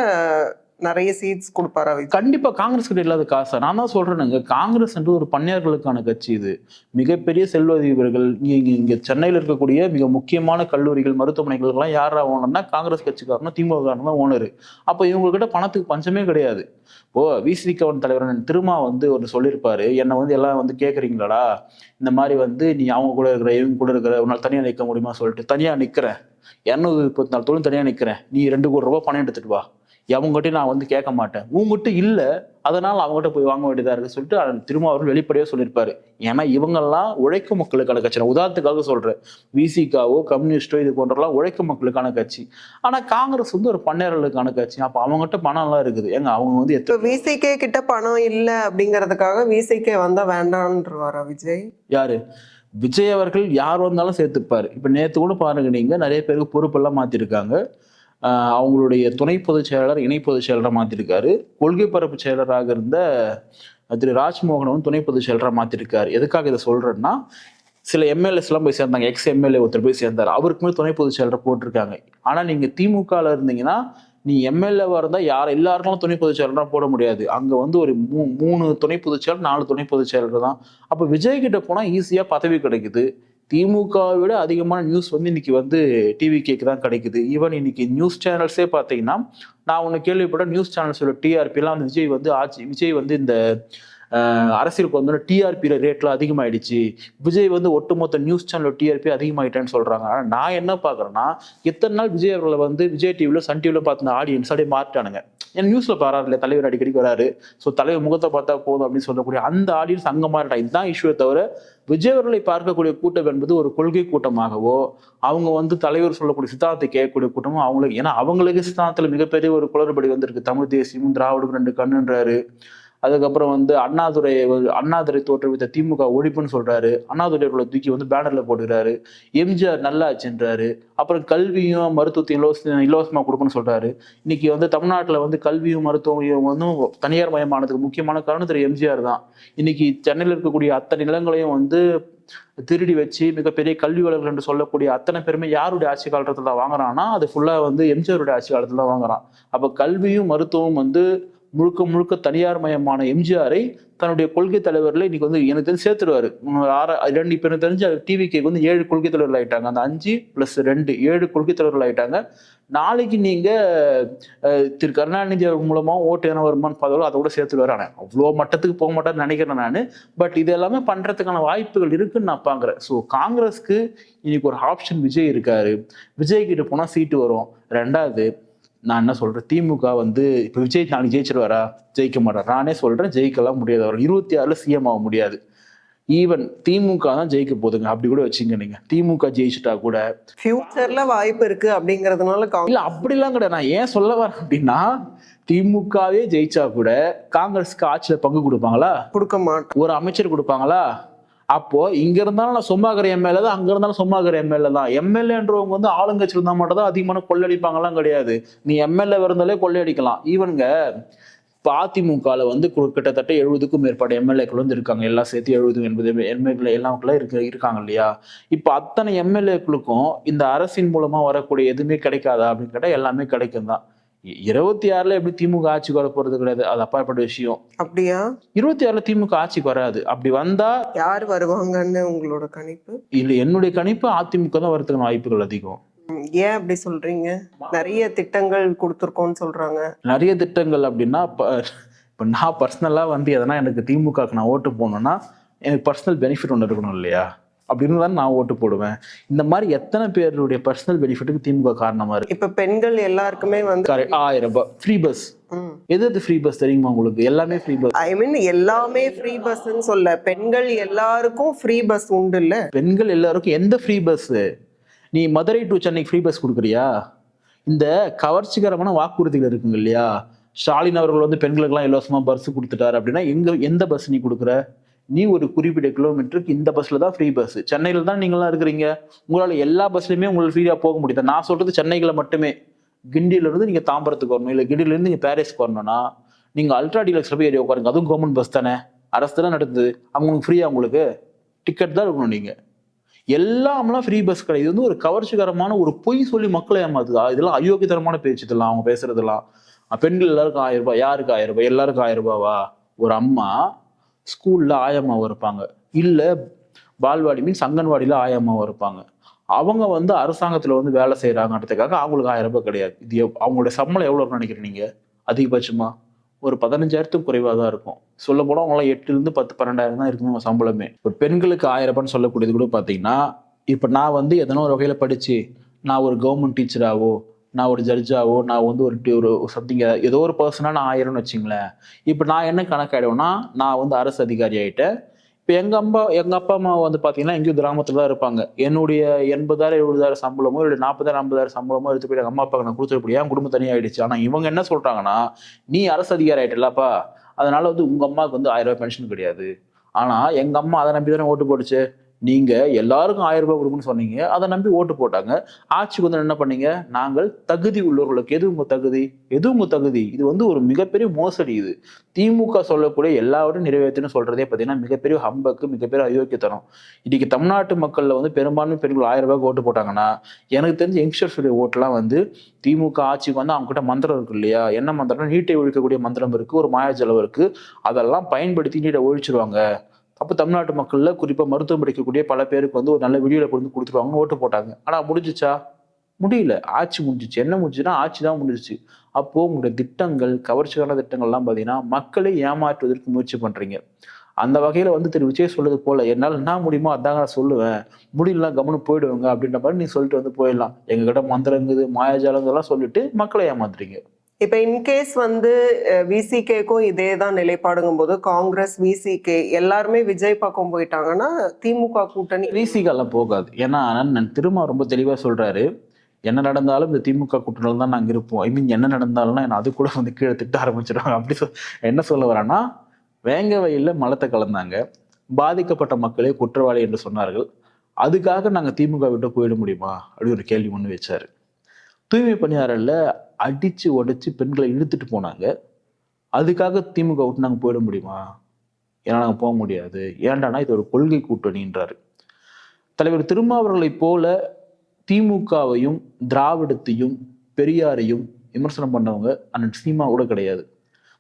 நிறைய சீட்ஸ் கொடுப்பாரா விஜய் கண்டிப்பா காங்கிரஸ் கிட்ட இல்லாத காசா? நான் தான் சொல்றேனுங்க. காங்கிரஸ் என்று ஒரு பன்னியர்களுக்கான கட்சி இது. மிகப்பெரிய செல்வதிபர்கள் இங்க இங்க- சென்னையில் இருக்கக்கூடிய மிக முக்கியமான கல்லூரிகள் மருத்துவமனைகளுக்கெல்லாம் யாரா ஓனர்னா காங்கிரஸ் கட்சிக்காரனும் திமுக காரணம் தான் ஓனர். அப்ப இவங்கக்கிட்ட பணத்துக்கு பஞ்சமே கிடையாது. இப்போ விசிகவன் தலைவர் திருமா வந்து ஒன்று சொல்லியிருப்பாரு. என்னை வந்து எல்லாம் வந்து கேட்குறீங்களாடா இந்த மாதிரி வந்து நீ அவங்க கூட இருக்கிற இவங்க கூட இருக்கிற உன்னால் தனியாக நிற்க முடியுமா? சொல்லிட்டு தனியாக நிற்கிறேன் இரநூத்தி முப்பத்தி நாலு தொழில் தனியாக நிற்கிறேன் நீ ரெண்டு கோடி ரூபா பணம் எடுத்துட்டு வா. அவங்ககிட்ட நான் வந்து கேட்க மாட்டேன். உங்ககிட்ட இல்ல அதனால அவங்ககிட்ட போய் வாங்க வேண்டியதா இருக்கு சொல்லிட்டு திரும்ப அவர் வெளிப்படையா சொல்லியிருப்பாரு. ஏன்னா இவங்கெல்லாம் உழைக்கும் மக்களுக்கான கட்சி. நான் உதாரணத்துக்காக சொல்றேன். விசிகாவோ கம்யூனிஸ்டோ இது போன்றலாம் உழைக்கும் மக்களுக்கான கட்சி. ஆனா காங்கிரஸ் வந்து ஒரு பன்னேரலுக்கான கட்சி. அப்ப அவங்ககிட்ட பணம் எல்லாம் இருக்குது. ஏங்க அவங்க வந்து எத்தனை விசிகே கிட்ட பணம் இல்ல அப்படிங்கறதுக்காக விசிகே வந்தா வேண்டான்றவாரா விஜய்? யாரு? விஜய் அவர்கள் யார் வந்தாலும் சேர்த்துப்பாரு. இப்ப நேத்து கூட பாருங்க நீங்க நிறைய பேருக்கு பொறுப்பெல்லாம் மாத்திருக்காங்க. ஆஹ் அவங்களுடைய துணை பொதுச் செயலாளர் இணை பொதுச் செயலராக மாற்றிருக்காரு கொள்கை பரப்பு செயலராக இருந்த திரு ராஜ்மோகனும் துணை பொதுச் செயலராக மாற்றிருக்காரு எதுக்காக இதை சொல்கிறேன்னா சில எம்எல்ஏஸ்லாம் போய் சேர்ந்தாங்க. எக்ஸ் எம்எல்ஏ ஒருத்தர் போய் சேர்ந்தார். அவருக்குமே துணை பொதுச் செயலரை போட்டிருக்காங்க. ஆனால் நீங்கள் திமுகவில் இருந்தீங்கன்னா நீ எம்எல்ஏவாக இருந்தால் யார் எல்லாருக்கும் துணை பொதுச் செயலரா போட முடியாது. அங்கே வந்து ஒரு மூ மூணு துணை பொதுச் செயலர் நாலு துணை பொதுச் செயலர் தான். அப்போ விஜய்கிட்ட போனால் ஈஸியாக பதவி கிடைக்குது. திமுகவை விட அதிகமான நியூஸ் வந்து இன்னைக்கு வந்து டிவி கேக்கு தான் கிடைக்குது. ஈவன் இன்னைக்கு நியூஸ் சேனல்ஸே பார்த்தீங்கன்னா நான் ஒன்று கேள்விப்பட்ட நியூஸ் சேனல்ஸோட டிஆர்பிலாம் வந்து விஜய் வந்து ஆட்சி விஜய் வந்து இந்த அரசியலுக்கு வந்தோட டிஆர்பி ரேட்லாம் அதிகமாயிடுச்சு. விஜய் வந்து ஒட்டுமொத்த நியூஸ் சேனல் டிஆர்பி அதிகமாயிட்டேன்னு சொல்கிறாங்க ஆனால் நான் என்ன பார்க்குறேன்னா எத்தனை நாள் விஜய் அவர்களை வந்து விஜய் டிவியில் சன் டிவியில் பார்த்த ஆடியன்ஸ் அப்படியே மாறிட்டானுங்க. ஏன்னா நியூஸில் பாராரு இல்லை தலைவர் அடிக்கடி வராரு. ஸோ தலைவர் முகத்தை பார்த்தா போதும் அப்படின்னு சொல்லக்கூடிய அந்த ஆடியன்ஸ் அங்கே மாறிட்டாங்க. இதுதான் இஷ்யூவை தவிர விஜய் அவர்களை பார்க்கக்கூடிய கூட்டம் என்பது ஒரு கொள்கை கூட்டமாகவோ அவங்க வந்து தலைவர் சொல்லக்கூடிய சித்தாந்தத்தை கேட்கக்கூடிய கூட்டமோ அவங்களுக்கு ஏன்னா அவங்களுக்கு சித்தாந்தத்தில் மிகப்பெரிய ஒரு குளறுபடி வந்திருக்கு. தமிழ் தேசியமும் திராவிடம் ரெண்டு கண்ணுன்றாரு. அதுக்கப்புறம் வந்து அண்ணாதுரை அண்ணாதுரை தோற்றுவித்த திமுக ஒழிப்புன்னு சொல்றாரு. அண்ணாதுரை உள்ள தூக்கி வந்து பேனர்ல போட்டுக்கிறாரு. எம்ஜிஆர் நல்லாச்சுன்றாரு அப்புறம் கல்வியும் மருத்துவத்தையும் இலவச இலவசமாக கொடுக்குன்னு சொல்றாரு. இன்னைக்கு வந்து தமிழ்நாட்டில் வந்து கல்வியும் மருத்துவம் வந்து தனியார் மயமானதுக்கு முக்கியமான காரணம் திரு எம்ஜிஆர் தான். இன்னைக்கு சென்னையில் இருக்கக்கூடிய அத்தனை நிலங்களையும் வந்து திருடி வச்சு மிகப்பெரிய கல்வி வளர்கள் என்று சொல்லக்கூடிய அத்தனை பேருமே யாருடைய ஆட்சி காலத்தில் தான் வாங்குறான்னா அது ஃபுல்லாக வந்து எம்ஜிஆருடைய ஆட்சி காலத்தில் தான் வாங்குறான். அப்போ கல்வியும் மருத்துவம் வந்து முழுக்க முழுக்க தனியார் மயமான எம்ஜிஆரை தன்னுடைய கொள்கை தலைவரில் இன்னைக்கு வந்து எனக்கு தெரிஞ்சு சேர்த்துருவாரு. ஆறு ரெண்டு இப்போ எனக்கு தெரிஞ்சு டிவிக்கு வந்து ஏழு கொள்கை தலைவர்கள் ஆயிட்டாங்க. அந்த அஞ்சு பிளஸ் ரெண்டு ஏழு கொள்கை தலைவர்கள் ஆயிட்டாங்க. நாளைக்கு நீங்க திரு கருணாநிதி அவர் மூலமா ஓட்டு என்ன வருமானு பார்த்தாலும் அதை கூட சேர்த்துருவாரு. ஆனால் அவ்வளோ மட்டத்துக்கு போக மாட்டேன்னு நினைக்கிறேன் நான். பட் இது எல்லாமே பண்றதுக்கான வாய்ப்புகள் இருக்குன்னு நான் பார்க்குறேன். ஸோ காங்கிரஸ்க்கு இன்னைக்கு ஒரு ஆப்ஷன் விஜய் இருக்காரு. விஜய் கிட்ட போனால் சீட்டு வரும். ரெண்டாவது நான் என்ன சொல்றேன்? திமுக வந்து இப்போ விஜய் நாளைக்கு ஜெயிச்சிருவாரா? ஜெயிக்க மாட்டார்? நானே சொல்றேன் ஜெயிக்கலாம் முடியாது. அவர் இருபத்தி ஆறுல சிஎம் ஆக முடியாது. ஈவன் திமுக தான் ஜெயிக்க போதுங்க அப்படி கூட வச்சுங்க நீங்க. திமுக ஜெயிச்சிட்டா கூட. ஃபியூச்சர்ல வாய்ப்பு இருக்கு அப்படிங்கறதுனால இல்ல அப்படிலாம் கிடையாது. நான் ஏன் சொல்ல வரேன் அப்படின்னா திமுகவே ஜெயிச்சா கூட காங்கிரஸ்க்கு ஆட்சியில பங்கு கொடுப்பாங்களா? கொடுக்க மாட்டோம். ஒரு அமைச்சர் கொடுப்பாங்களா? அப்போ இங்க இருந்தாலும் நான் சும்மா இருக்கிற எம்எல்ஏ தான் அங்க இருந்தாலும் சும்மா இருக்கிற எம்எல்ஏ தான். எம்எல்ஏன்றவங்க வந்து ஆளுங்கட்சியில் இருந்தால் மட்டும் தான் அதிகமான கொள்ளடிப்பாங்கலாம் கிடையாது. நீ எம்எல்ஏ இருந்தாலே கொள்ளையடிக்கலாம் ஈவனுங்க இப்போ அதிமுகவில் வந்து கு- கிட்டத்தட்ட எழுபதுக்கும் மேற்பட்ட எம்எல்ஏக்கள் வந்து இருக்காங்க. எல்லாம் சேர்த்து எழுபது எண்பது எம்எல்ஏ எல்லாமே இருக்க இருக்காங்க இல்லையா? இப்போ அத்தனை எம்எல்ஏக்களுக்கும் இந்த அரசின் மூலமாக வரக்கூடிய எதுவுமே கிடைக்காதா அப்படின்னு கேட்டால் எல்லாமே கிடைக்கும் தான் இருபத்தி ஆறுல எப்படி திமுக ஆட்சிக்கு வர போறது கிடையாது. அது அப்பாற்பட்ட விஷயம். அப்படியா? இருபத்தி ஆறுல திமுக ஆட்சிக்கு வராது. அப்படி வந்தா யார் வருவாங்கன்னு உங்களோட கணிப்பு? இல்ல என்னுடைய கணிப்பு அதிமுக தான் வரதுக்கான வாய்ப்புகள் அதிகம். ஏன் அப்படி சொல்றீங்க? நிறைய திட்டங்கள் கொடுத்துருக்கோம்னு சொல்றாங்க. நிறைய திட்டங்கள் அப்படின்னா இப்ப நான் பர்சனலா வந்து எதனா எனக்கு திமுகக்கு நான் ஓட்டு போடணும்னா எனக்கு பர்சனல் பெனிஃபிட் ஒன்று இருக்கணும் இல்லையா? அப்படின்னு தான் நான் ஓட்டு போடுவேன். இந்த மாதிரி எத்தனை பேருடைய பர்சனல் பெனிஃபிட்டுக்கு திமுக காரணமா இருக்கு? இப்ப பெண்கள் எல்லாருக்குமே வந்து. ஆயிரம் ரூபாய் ஃப்ரீ பஸ். எது எது ஃப்ரீ பஸ் தெரியுமா உங்களுக்கு? எல்லாமே ஃப்ரீ பஸ் ஐ மீன் எல்லாமே ஃப்ரீ பஸ்ன்னு சொல்ல பெண்கள் எல்லாருக்கும் ஃப்ரீ பஸ் உண்டு இல்ல பெண்கள் எல்லாருக்கும் எந்த ஃப்ரீ பஸ் நீ மதுரை டு சென்னைக்கு ஃப்ரீ பஸ் கொடுக்குறியா? இந்த கவர்ச்சிகரமான வாக்குறுதிகள் இருக்குங்க இல்லையா? ஸ்டாலின் அவர்கள் வந்து பெண்களுக்கெல்லாம் இலவசமா பஸ் கொடுத்துட்டாரு அப்படின்னா எங்க எந்த பஸ் நீ கொடுக்குற? நீ ஒரு குறிப்பிட்ட கிலோமீட்டருக்கு இந்த பஸ்ல தான் ஃப்ரீ பஸ் சென்னையில தான் நீங்களாம் இருக்கிறீங்க. உங்களால எல்லா பஸ்லயுமே உங்களுக்கு ஃப்ரீயா போக முடியுது? நான் சொல்றது சென்னைகளை மட்டுமே. கிண்டியில இருந்து நீங்க தாம்பரத்துக்கு வரணும். இல்ல கிண்டில இருந்து நீங்க வரணும்னா நீங்க அல்ட்ரா டீலக்ஸ்ல போய் ஏறி உட்காருங்க. அதுவும் கவர்மெண்ட் பஸ் தானே. அரசு தானே நடத்துது. அவங்களுக்கு ஃப்ரீயா உங்களுக்கு? டிக்கெட் தான் இருக்கணும் நீங்க. எல்லாம்லாம் ஃப்ரீ பஸ் கிடையாது. இது வந்து ஒரு கவர்ச்சிகரமான ஒரு பொய் சொல்லி மக்களை ஏமாத்துதா. இதெல்லாம் அயோக்கியதரமான பேச்சு இதெல்லாம் அவங்க பேசுறதெல்லாம். பெண்கள் எல்லாருக்கும் ஆயிரம் ரூபாய். யாருக்கு ஆயிரம் ரூபாய்? எல்லாருக்கும் ஆயிரம் ரூபாவா? ஒரு அம்மா ஸ்கூலில் ஆயம்மாவும் இருப்பாங்க. இல்லை பால்வாடி மீன்ஸ் அங்கன்வாடியில ஆயம்மாவும் இருப்பாங்க. அவங்க வந்து அரசாங்கத்தில் வந்து வேலை செய்கிறாங்கன்றதுக்காக அவங்களுக்கு ஆயிரம் ரூபாய் கிடையாது. இது அவங்களோட அவங்களுடைய சம்பளம் எவ்வளோன்னு நினைக்கிறீங்க அதிகபட்சமாக ஒரு பதினஞ்சாயிரத்துக்கு குறைவாக தான் இருக்கும். சொல்ல போனால் அவங்களாம் எட்டுலேருந்து பத்து பன்னெண்டாயிரம் தான் இருக்கும் அவங்க சம்பளமே. இப்போ பெண்களுக்கு ஆயிரம் ரூபான்னு சொல்லக்கூடியது கூட பார்த்தீங்கன்னா இப்போ நான் வந்து எதனா ஒரு வகையில் படித்து நான் ஒரு கவர்மெண்ட் டீச்சராகவோ நான் ஒரு ஜட்ஜாவோ நான் வந்து ஒரு ஒரு சம்திங் ஏதோ ஒரு பர்சனாக நான் ஆயிரம்னு வச்சுங்களேன். இப்போ நான் என்ன கணக்காயிடுவேன்னா நான் வந்து அரசு அதிகாரி ஆகிட்டேன் இப்போ எங்கள் அம்மா எங்கள் அப்பா அம்மா வந்து பார்த்தீங்கன்னா எங்கேயும் கிராமத்தில் தான் இருப்பாங்க. என்னுடைய எண்பதாயிரம் எழுபதாயிரம் சம்பளமோ இல்லை நாற்பதாயிரம் ஐம்பதாயிரம் சம்பளமோ எடுத்து போய் எங்கள் அம்மா அப்பாவுக்கு நான் கொடுத்துருப்படியா என் குடும்பம் தனியாகிடுச்சு ஆனால் இவங்க என்ன சொல்கிறாங்கன்னா நீ அரசு அதிகாரி ஆகிட்டலப்பா அதனால வந்து உங்கள் அம்மாவுக்கு வந்து ஆயிரம் ரூபாய் பென்ஷன் கிடையாது. ஆனால் எங்கள் அம்மா அதை நம்பி தானே ஓட்டு போட்டுச்சு? நீங்கள் எல்லாருக்கும் ஆயிரம் ரூபாய் கொடுக்குன்னு சொன்னீங்க. அதை நம்பி ஓட்டு போட்டாங்க. ஆட்சிக்கு வந்து என்ன பண்ணீங்க? நாங்கள் தகுதி உள்ளவர்களுக்கு எது உங்கள் தகுதி? எது உங்கள் தகுதி? இது வந்து ஒரு மிகப்பெரிய மோசடி இது. திமுக சொல்லக்கூடிய எல்லாவற்றையும் நிறைவேற்றுன்னு சொல்கிறதே பார்த்தீங்கன்னா மிகப்பெரிய ஹம்பக்கு மிகப்பெரிய அயோக்கியத்தனம். இன்னைக்கு தமிழ்நாட்டு மக்களில் வந்து பெரும்பான்மை பெண்கள் ஆயிரம் ரூபாய்க்கு ஓட்டு போட்டாங்கன்னா எனக்கு தெரிஞ்ச யங்ஸ்டர்ஸுடைய ஓட்டெலாம் வந்து திமுக ஆட்சிக்கு வந்து அவங்ககிட்ட மந்திரம் இருக்கு இல்லையா? என்ன மந்திரம்னா நீட்டை ஒழிக்கக்கூடிய மந்திரம் இருக்குது ஒரு மாயாஜலம் இருக்குது அதெல்லாம் பயன்படுத்தி நீட்டை ஒழிச்சிருவாங்க. அப்போ தமிழ்நாட்டு மக்களில் குறிப்பாக மருத்துவம் படிக்கக்கூடிய பல பேருக்கு வந்து ஒரு நல்ல விடியில் கொண்டு கொடுத்துருவாங்கன்னு ஓட்டு போட்டாங்க. ஆனால் முடிஞ்சுச்சா? முடியல. ஆட்சி முடிஞ்சிச்சு. என்ன முடிஞ்சுன்னா ஆட்சி தான் முடிஞ்சிச்சு. அப்போது உங்களுடைய திட்டங்கள் கவர்ச்சியான திட்டங்கள்லாம் பார்த்தீங்கன்னா மக்களை ஏமாற்றுவதற்கு முயற்சி பண்ணுறீங்க அந்த வகையில் வந்து திரு. விஜய் சொல்றது போல் என்னால் என்ன முடியுமோ அதாங்க நான் சொல்லுவேன். முடியலாம் கவனம் போயிடுவாங்க. அப்படின்ற மாதிரி நீ சொல்லிட்டு வந்து போயிடலாம். எங்ககிட்ட மந்திரங்குது மாயாஜாலங்கள்லாம் சொல்லிட்டு மக்களை ஏமாத்துறீங்க. இப்ப இன்கேஸ் வந்து விசிகேக்கும் இதே தான் நிலைப்பாடுங்கும் போது காங்கிரஸ் விசிகே எல்லாருமே விஜய் பக்கம் போயிட்டாங்கன்னா திமுக கூட்டணி. விசிகெல்லாம் போகாது. ஏன்னா நான் திரும்ப ரொம்ப தெளிவா சொல்றாரு. என்ன நடந்தாலும் இந்த திமுக கூட்டணியில் தான் நாங்கள் இருப்போம். ஐ மீன் என்ன நடந்தாலும் என்ன அது கூட வந்து கீழே திட்ட ஆரம்பிச்சிடுவாங்க அப்படி சொல் என்ன சொல்ல வரேன்னா வேங்க வயலில் மலத்தை கலந்தாங்க. பாதிக்கப்பட்ட மக்களே குற்றவாளி என்று சொன்னார்கள். அதுக்காக நாங்கள் திமுக விட்டு போயிட முடியுமா? அப்படி ஒரு கேள்வி ஒன்று வச்சார். தூய்மை பணியாளர்ல அடிச்சு உடைச்சு பெண்களை இழுத்துட்டு போனாங்க. அதுக்காக திமுக விட்டு நாங்கள் போயிட முடியுமா? ஏன்னா நாங்கள் போக முடியாது. ஏண்டானா இது ஒரு கொள்கை கூட்டணின்றாரு. தலைவர் திருமாவர்களைப் போல திமுகவையும் திராவிடத்தையும் பெரியாரையும் விமர்சனம் பண்ணவங்க அண்ணன் சீமா கூட கிடையாது.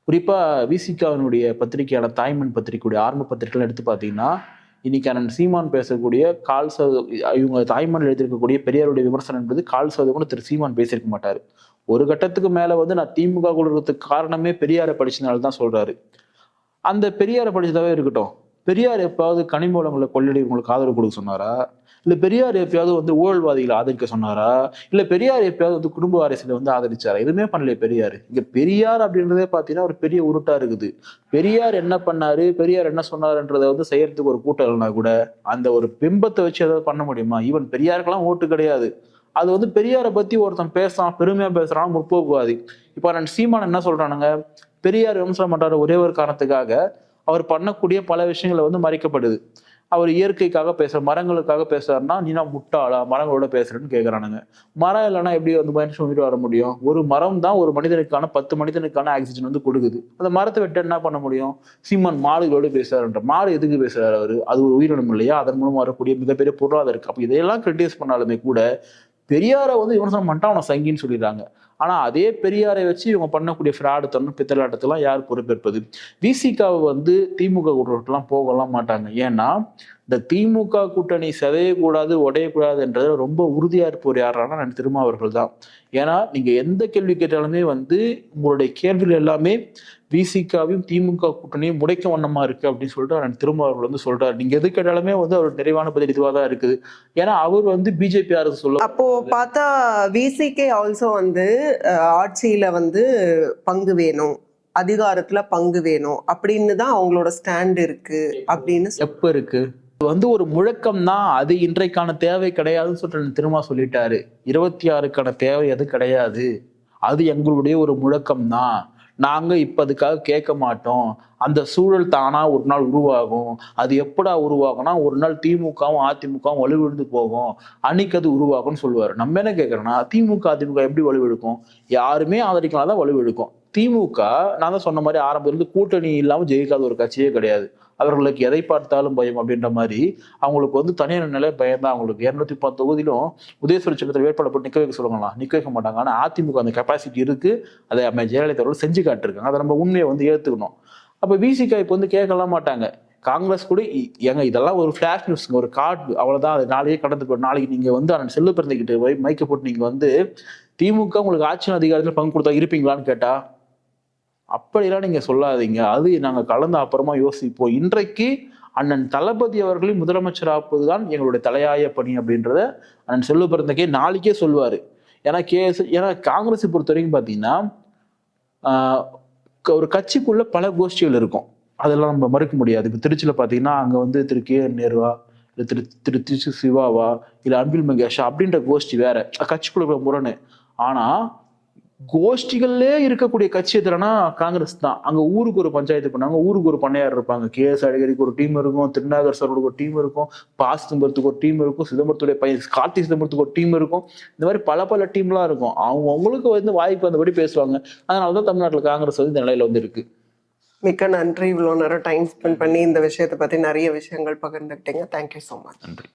குறிப்பாக விசிகாவினுடைய பத்திரிகையான தாய்மன் பத்திரிகையுடைய ஆரம்ப பத்திரிகைகள் எடுத்து பார்த்தீங்கன்னா இன்னைக்கு அண்ணன் சீமான் பேசக்கூடிய கால் சத இவங்க தாய்மண் எழுதியிருக்கக்கூடிய பெரியாருடைய விமர்சனம் என்பது கால் சதவீதம் கூட திரு சீமான் பேசியிருக்க மாட்டார். ஒரு கட்டத்துக்கு மேல வந்து நான் திமுக கொடுக்கறதுக்கு காரணமே பெரியாரை படிச்சதுனால தான் சொல்றாரு. அந்த பெரியாரை படிச்சதாவே இருக்கட்டும். பெரியார் எப்பயாவது கனிம கொள்ளடி உங்களுக்கு ஆதரவு கொடுக்க சொன்னாரா? இல்ல பெரியார் எப்பயாவது வந்து ஊழல்வாதிகளை ஆதரிக்க சொன்னாரா? இல்ல பெரியார் எப்பயாவது வந்து குடும்ப அரசியலை வந்து ஆதரிச்சாரா? எதுவுமே பண்ணலையே பெரியார். இங்க பெரியார் அப்படின்றதே பாத்தீங்கன்னா ஒரு பெரிய உருட்டா இருக்குது. பெரியார் என்ன பண்ணாரு? பெரியார் என்ன சொன்னாருன்றதை வந்து செய்யறதுக்கு ஒரு கூட்டம் இல்லைனா கூட அந்த ஒரு பிம்பத்தை வச்சு ஏதாவது பண்ண முடியுமா? ஈவன் பெரியாருக்கெல்லாம் ஓட்டு கிடையாது. அது வந்து பெரியாரை பத்தி ஒருத்தன் பேசுறான் பெருமையா பேசுறான் முற்போக்குவாதி இப்போ நான் சீமான் என்ன சொல்றானுங்க? பெரியார் விமர்சனம் பண்ணுறாரு ஒரே ஒரு காரணத்துக்காக அவர் பண்ணக்கூடிய பல விஷயங்களை வந்து மறைக்கப்படுது. அவர் இயற்கைக்காக பேசுற மரங்களுக்காக பேசுறாருன்னா நீ நான் முட்டாளா? மரங்களோட பேசுறேன்னு கேட்குறானுங்க மரம் இல்லைன்னா எப்படி வந்து மனுஷன் உயிர் வர முடியும்? ஒரு மரம் தான் ஒரு மனிதனுக்கான பத்து மனிதனுக்கான ஆக்சிஜன் வந்து கொடுக்குது. அந்த மரத்தை விட்டு என்ன பண்ண முடியும்? சீமான் மாடுகளோடு பேசுறாருன்ற. மாடு எதுக்கு பேசுறாரு அவர்? அது ஒரு உயிரினம் இல்லையா? அதன் மூலம் வரக்கூடிய மிகப்பெரிய பொருளாதாரம் இருக்கு. அப்போ இதையெல்லாம் கிரிட்டிஸ் பண்ணாலுமே கூட பெரியாரை வந்து விமர்சனம் பண்ணிட்டா அவனை சங்கின்னு சொல்லிடுறாங்க. ஆனால் அதே பெரியாரை வச்சு இவங்க பண்ணக்கூடிய ஃப்ராடுத்தனம் பித்தலாட்டத்தெல்லாம் யார் பொறுப்பேற்பது? விசிகாவை வந்து திமுக கூட்டலாம் போகலாம் மாட்டாங்க. ஏன்னா இந்த திமுக கூட்டணி சிதையக்கூடாது உடையக்கூடாதுன்றது ரொம்ப உறுதியா இருப்பவர் யாரானா நான் திருமாவர்கள் தான். ஏன்னா நீங்க எந்த கேள்வி கேட்டாலுமே வந்து உங்களுடைய கேள்விகள் எல்லாமே விசிகாவையும் திமுக கூட்டணியும் முடைக்க வண்ணமா இருக்கு அப்படின்னு சொல்லிட்டு நான் திருமாவர்கள் வந்து சொல்றாரு. நீங்க எது கேட்டாலுமே வந்து அவர் நிறைவான பதில் இதுவாக தான் இருக்குது. ஏன்னா அவர் வந்து பிஜேபி அரசு சொல்ல அப்போ பார்த்தா விசிகே ஆல்சோ வந்து ஆட்சியில வந்து பங்கு வேணும் அதிகாரத்துல பங்கு வேணும் அப்படின்னு தான் அவங்களோட ஸ்டாண்ட் இருக்கு அப்படின்னு எப்ப இருக்கு? வந்து ஒரு முழக்கம் தான் அது இன்றைக்கான தேவை கிடையாதுன்னு சொல்லிட்டு திரும்ப சொல்லிட்டாரு. இருபத்தி ஆறுக்கான தேவை அது கிடையாது. அது எங்களுடைய ஒரு முழக்கம் தான் நாங்க இப்ப அதுக்காக கேட்க மாட்டோம். அந்த சூழல் தானா ஒரு நாள் உருவாகும். அது எப்படா உருவாகும்னா ஒரு நாள் திமுகவும் அதிமுகவும் வலுவிழுந்து போகும். அன்னைக்கு அது உருவாகும்னு சொல்லுவாரு. நம்ம என்ன கேட்கறோம்னா திமுக அதிமுக எப்படி வலுவெடுக்கும் யாருமே ஆதரிக்கலாம் தான் வலுவெடுக்கும் திமுக நான் தான் சொன்ன மாதிரி ஆரம்பத்திலிருந்து கூட்டணி இல்லாமல் ஜெயிக்காத ஒரு கட்சியே கிடையாது. அவர்களுக்கு எதை பார்த்தாலும் பயம் அப்படின்ற மாதிரி அவங்களுக்கு வந்து தனியார் நிலை பயம் தான் அவங்களுக்கு. இரநூத்தி பத்து தொகுதியிலும் உதயசுவரி சின்னத்தில் வேட்பாளர் போட்டு நிற்க வைக்க சொல்லுங்களா நிற்க வைக்க மாட்டாங்க. ஆனால் அதிமுக அந்த கெப்பாசிட்டி இருக்கு. அதை அம்மா ஜெயலலிதா அவர்கள் செஞ்சு காட்டிருக்காங்க. அதை நம்ம உண்மையை வந்து ஏற்றுக்கணும் அப்போ விசிகா இப்போ வந்து கேட்கலாம் மாட்டாங்க. காங்கிரஸ் கூட இ- ஏங்க இதெல்லாம் ஒரு ஃபிளாஷ் நியூஸ்ங்க ஒரு கார்டு அவ்வளோதான் அது நாளையே கடந்து போய் நாளைக்கு நீங்கள் வந்து அண்ணன் செல்லு பிறந்துக்கிட்டு போய் மைக்க போட்டு நீங்கள் வந்து திமுக உங்களுக்கு ஆட்சி அதிகாரத்தில் பங்கு கொடுத்தா இருப்பீங்களான்னு கேட்டால் அப்படிலாம் நீங்கள் சொல்லாதீங்க. அது நாங்கள் கலந்து அப்புறமா யோசிப்போம். இன்றைக்கு அண்ணன் தளபதி அவர்களின் முதலமைச்சர் ஆக்குவதுதான் எங்களுடைய தலையாய பணி அப்படின்றத அண்ணன் செல்வ பிறந்தக்கே நாளைக்கே சொல்லுவார். ஏன்னா கேஎஸ் ஏன்னா காங்கிரஸை பொறுத்த வரைக்கும் பார்த்தீங்கன்னா க- ஒரு கட்சிக்குள்ள பல கோஷ்டிகள் இருக்கும். அதெல்லாம் நம்ம மறுக்க முடியாது. இப்போ திருச்சியில் பார்த்தீங்கன்னா அங்கே வந்து திரு கே என் நேருவா இல்லை திரு திரு திருச்சி சிவாவா இல்லை அன்பில் மகேஷா அப்படின்ற கோஷ்டி வேற. கட்சிக்குள்ள முரணு. ஆனால் கோஷ்டிகள்லே இருக்கக்கூடிய கட்சி எதுனா காங்கிரஸ் தான். அங்க ஊருக்கு ஒரு பஞ்சாயத்து பண்ணாங்க. ஊருக்கு ஒரு பண்ணையார் இருப்பாங்க. கே எஸ் அழகிரிக்கு ஒரு டீம் இருக்கும். திருநாகர் சரோடுக்கு ஒரு டீம் இருக்கும். பா. சிதம்பரத்துக்கு ஒரு டீம் இருக்கும். சிதம்பரத்துடைய பையன் கார்த்தி சிதம்பரத்துக்கு ஒரு டீம் இருக்கும். இந்த மாதிரி பல பல டீம்லாம் இருக்கும். அவங்க அவங்களுக்கு வந்து வாய்ப்பு வந்தபடி பேசுவாங்க. அதனால தான் தமிழ்நாட்டில் காங்கிரஸ் வந்து இந்த நிலையில வந்து இருக்கு. மிக்க நன்றி இவ்வளோ நேரம் டைம் ஸ்பெண்ட் பண்ணி இந்த விஷயத்தை பத்தி நிறைய விஷயங்கள் பகிர்ந்துக்கிட்டீங்க. தேங்க்யூ ஸோ மச் நன்றி.